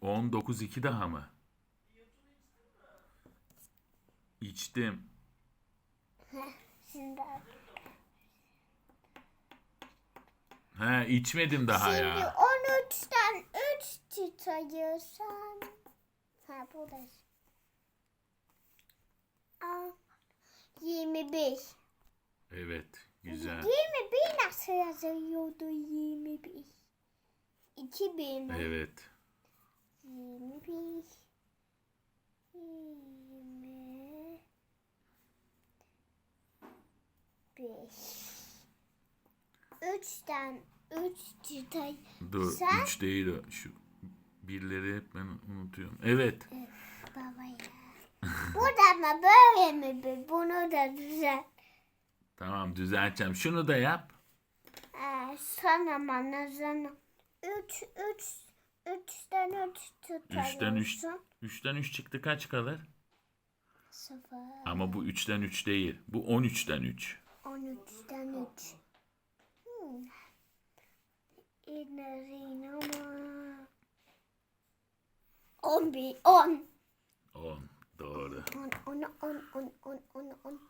10, 9, 2 daha mı? İçtim. Şimdi, He içmedim daha şimdi ya. 13'ten 3 tutuyorsan. Ha burası. Aa, 21. Evet güzel. 21 nasıl yazıyordu 21? 2000. Evet. 21 20 5 Üçten üç çıtay Dur Sen? 3 değil o. Şu birleri hep ben unutuyorum. Evet. baba ya. Bu da mı böyle mi? bu? Bunu da düzelt. Tamam düzelteceğim. Şunu da yap. Ee, sana bana sana. Üç, üç, üçten üç tutuyorsun. 3'ten 3 3'ten 3 çıktı kaç kalır? Sıfır. Ama bu 3'ten 3 değil. Bu 13'ten 3. On üçten üç. Hmm. İnerin ama. On bir, on. 10. Doğru. On, on, on, on, on, on, on.